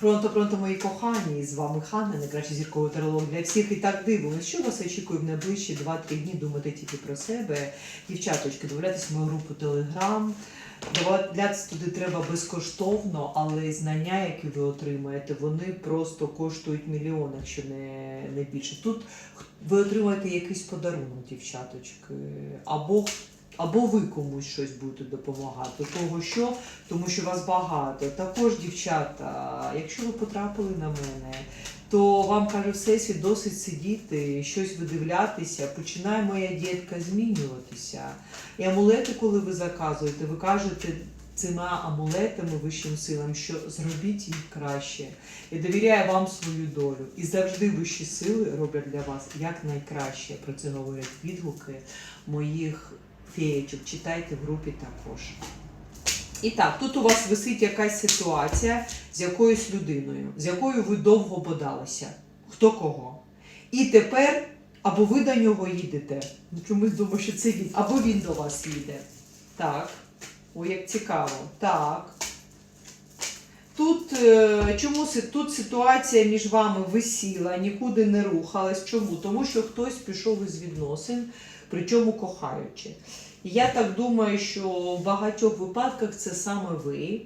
Пронто, пронто, мої кохані, з вами Ханна, найкращий зірковий таролог для всіх. І так дивимось, що вас очікує в найближчі 2-3 дні. Думати тільки про себе. Дівчаточки, додавайтесь в мою групу Телеграм. Додаватися туди треба безкоштовно, але знання, які ви отримаєте, вони просто коштують мільйон, якщо не, не більше. Тут ви отримаєте якийсь подарунок, дівчаточки, або або ви комусь щось будете допомагати. Того що, тому що вас багато. Також, дівчата, якщо ви потрапили на мене, то вам каже всесвіт досить сидіти, щось видивлятися, починає моя дітка змінюватися. І амулети, коли ви заказуєте, ви кажете цими амулетами вищим силам, що зробіть їх краще. І довіряю вам свою долю. І завжди вищі сили роблять для вас як найкраще. Про це говорять відгуки моїх феєчок. Читайте в групі також. І так, тут у вас висить якась ситуація з якоюсь людиною, з якою ви довго бодалися. Хто кого. І тепер або ви до нього їдете. Ну, Чомусь думаю, що це він, або він до вас їде. Так. Ой, як цікаво. Так. Тут, е, чому тут ситуація між вами висіла, нікуди не рухалась. Чому? Тому що хтось пішов із відносин, причому кохаючи. Я так думаю, що в багатьох випадках це саме ви.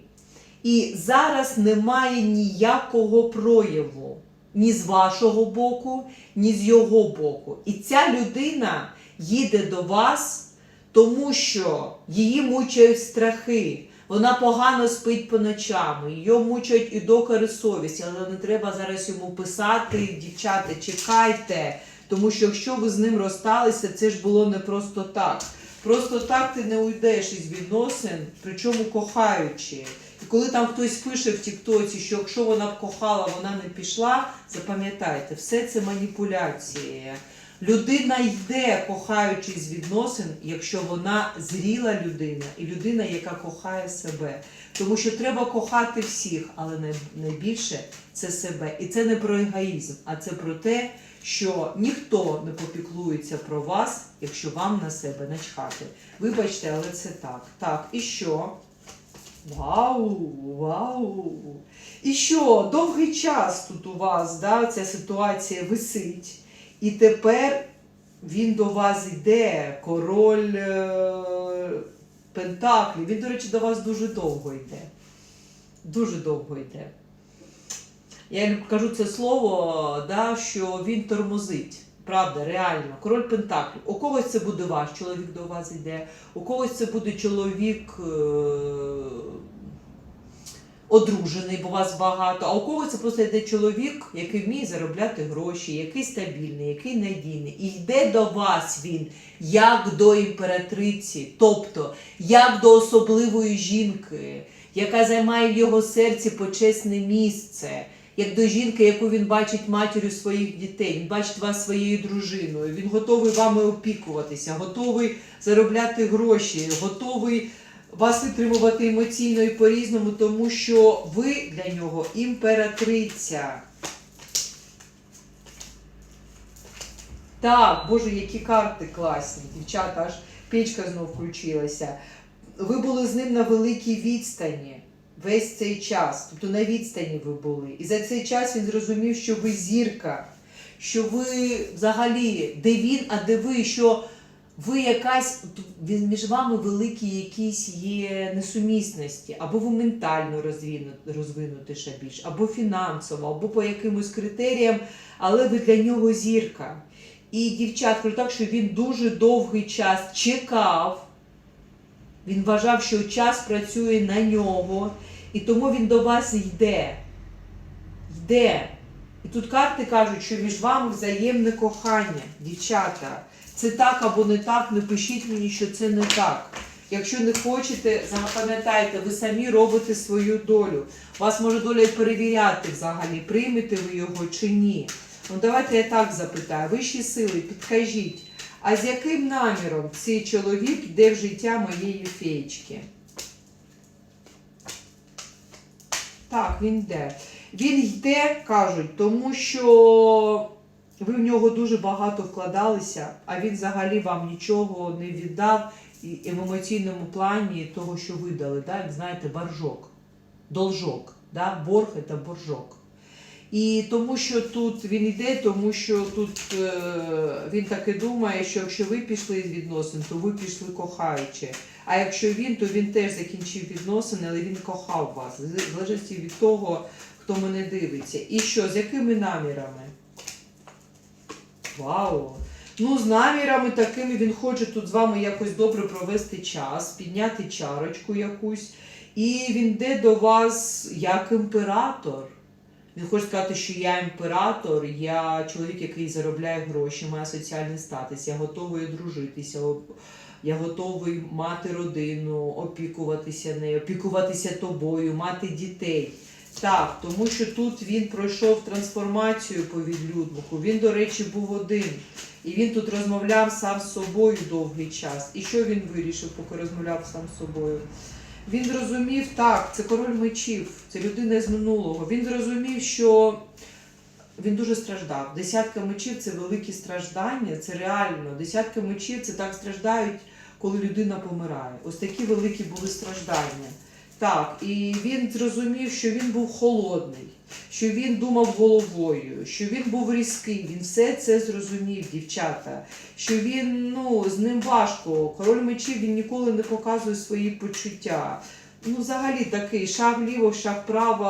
І зараз немає ніякого прояву ні з вашого боку, ні з його боку. І ця людина їде до вас, тому що її мучають страхи. Вона погано спить по ночам, її мучають і докори совісті, але не треба зараз йому писати, дівчата, чекайте. Тому що якщо ви з ним розсталися, це ж було не просто так. Просто так ти не уйдеш із відносин, причому кохаючи. І коли там хтось пише в Тіктоці, що якщо вона б кохала, вона не пішла, запам'ятайте, все це маніпуляції. Людина йде, кохаючи з відносин, якщо вона зріла людина і людина, яка кохає себе. Тому що треба кохати всіх, але найбільше це себе. І це не про егоїзм, а це про те, що ніхто не попіклується про вас, якщо вам на себе начхати. Вибачте, але це так. Так, і що? Вау, вау. І що, довгий час тут у вас да, ця ситуація висить. І тепер він до вас йде, король е, Пентаклів. Він, до речі, до вас дуже довго йде. Дуже довго йде. Я кажу це слово, да, що він тормозить. Правда, реально. Король Пентаклів. У когось це буде ваш чоловік до вас йде, у когось це буде чоловік е- одружений, бо вас багато, а у когось це просто йде чоловік, який вміє заробляти гроші, який стабільний, який надійний. І йде до вас він як до імператриці, тобто як до особливої жінки, яка займає в його серці почесне місце. Як до жінки, яку він бачить матір'ю своїх дітей, він бачить вас своєю дружиною, він готовий вами опікуватися, готовий заробляти гроші, готовий вас витримувати емоційно і по-різному, тому що ви для нього імператриця. Так, боже, які карти класні, дівчата, аж печка знов включилася. Ви були з ним на великій відстані весь цей час, тобто на відстані ви були. І за цей час він зрозумів, що ви зірка, що ви взагалі, де він, а де ви, що ви якась між вами великі якісь є несумісності, або ви ментально розвину- розвинутіша більш, або фінансово, або по якимось критеріям, але ви для нього зірка. І дівчат, кажу так, що він дуже довгий час чекав. Він вважав, що час працює на нього, і тому він до вас йде. Йде. І тут карти кажуть, що між вами взаємне кохання, дівчата. Це так або не так, не пишіть мені, що це не так. Якщо не хочете, запам'ятайте, ви самі робите свою долю. Вас може доля перевіряти взагалі, приймете ви його чи ні. Ну давайте я так запитаю. Вищі сили, підкажіть, а з яким наміром цей чоловік йде в життя моєї феєчки? Так, він йде. Він йде, кажуть, тому що ви в нього дуже багато вкладалися, а він взагалі вам нічого не віддав і в емоційному плані того, що видали, да? як знаєте, боржок, должок. Да? Борг це боржок. І тому що тут він йде, тому що тут е, він таки думає, що якщо ви пішли з відносин, то ви пішли кохаючи. А якщо він, то він теж закінчив відносини, але він кохав вас. В від того, хто мене дивиться. І що, з якими намірами? Вау! Ну, з намірами такими він хоче тут з вами якось добре провести час, підняти чарочку якусь. І він йде до вас як імператор. Він хоче сказати, що я імператор, я чоловік, який заробляє гроші, має соціальний статус, я готовий дружитися, я готовий мати родину, опікуватися нею, опікуватися тобою, мати дітей. Так, тому що тут він пройшов трансформацію по відлюднику. Він, до речі, був один. І він тут розмовляв сам з собою довгий час. І що він вирішив, поки розмовляв сам з собою? Він зрозумів, так, це король мечів, це людина з минулого. Він зрозумів, що він дуже страждав. Десятка мечів це великі страждання, це реально. Десятка мечів це так страждають, коли людина помирає. Ось такі великі були страждання. Так, і він зрозумів, що він був холодний, що він думав головою, що він був різкий. Він все це зрозумів, дівчата. Що він ну з ним важко. Король мечів він ніколи не показує свої почуття. Ну, взагалі такий шаг вліво, шаг вправо,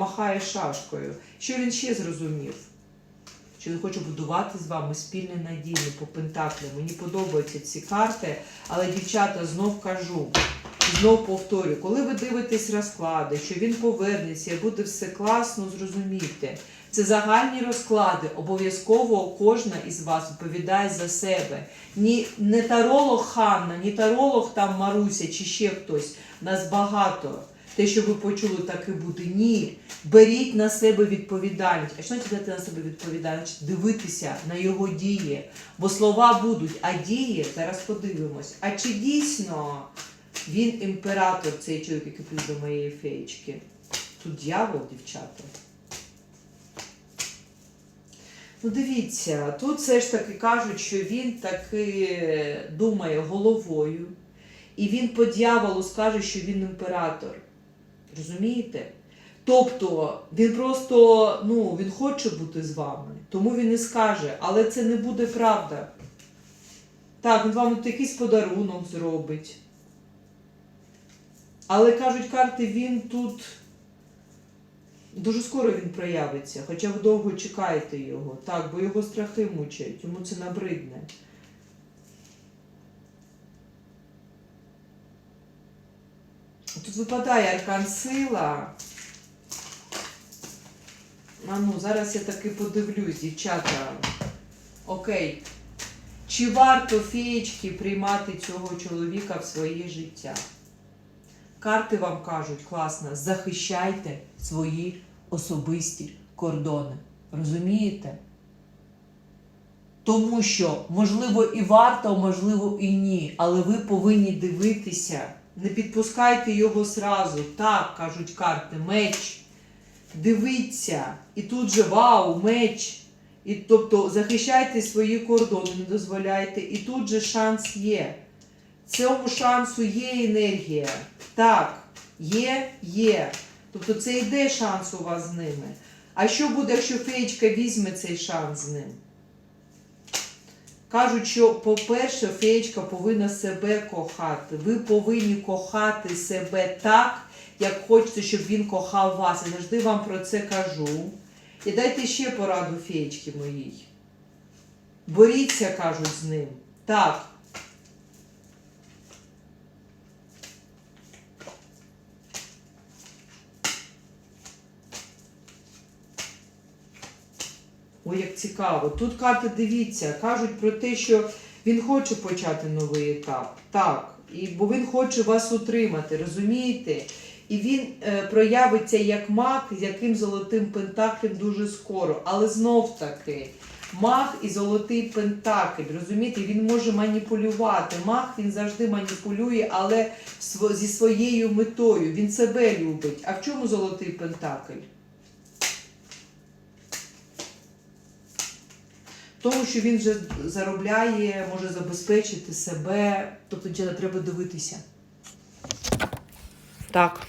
махає шашкою. Що він ще зрозумів? Що він хоче будувати з вами спільне надійне по пентаклям. Мені подобаються ці карти, але дівчата знов кажу. Знов повторю, коли ви дивитесь розклади, що він повернеться буде все класно, зрозумійте. Це загальні розклади. Обов'язково кожна із вас відповідає за себе. Ні, не таролог Ханна, ні таролог там Маруся чи ще хтось. Нас багато. Те, що ви почули, так і буде. Ні. Беріть на себе відповідальність. А що взяти на себе відповідальність? Дивитися на його дії. Бо слова будуть, а дії зараз подивимось. А чи дійсно він імператор, цей чоловік, який плюс до моєї феєчки? Тут дьявол, дівчата. Ну, дивіться, тут все ж таки кажуть, що він таки думає головою, і він по дьяволу скаже, що він імператор. Розумієте? Тобто він просто ну, він хоче бути з вами, тому він і скаже, але це не буде правда. Так, він вам от якийсь подарунок зробить. Але кажуть карти, він тут дуже скоро він проявиться, хоча ви довго чекаєте його. Так, бо його страхи мучають, йому це набридне. Тут випадає аркан сила. А ну, зараз я таки подивлюсь, дівчата. Окей. Чи варто феєчки приймати цього чоловіка в своє життя? Карти вам кажуть, класно, захищайте свої особисті кордони. Розумієте? Тому що, можливо, і варто, можливо, і ні. Але ви повинні дивитися. Не підпускайте його сразу. Так, кажуть карти, меч. Дивіться. І тут же вау, меч. І тобто захищайте свої кордони, не дозволяйте. І тут же шанс є. Цьому шансу є енергія. Так, є, є. Тобто це йде шанс у вас з ними. А що буде, якщо феєчка візьме цей шанс з ним? Кажуть, що, по-перше, феєчка повинна себе кохати. Ви повинні кохати себе так, як хочете, щоб він кохав вас. Я завжди вам про це кажу. І дайте ще пораду феєчки моїй. Боріться, кажуть з ним. Так. Ой, як цікаво. Тут карти дивіться, кажуть про те, що він хоче почати новий етап. Так, і, бо він хоче вас утримати, розумієте? І він е, проявиться як маг, з яким золотим пентаклем дуже скоро. Але знов таки, маг і золотий пентакль, розумієте, він може маніпулювати. Маг він завжди маніпулює, але зі своєю метою. Він себе любить. А в чому золотий пентакль? Тому що він вже заробляє, може забезпечити себе. Тобто треба дивитися. Так.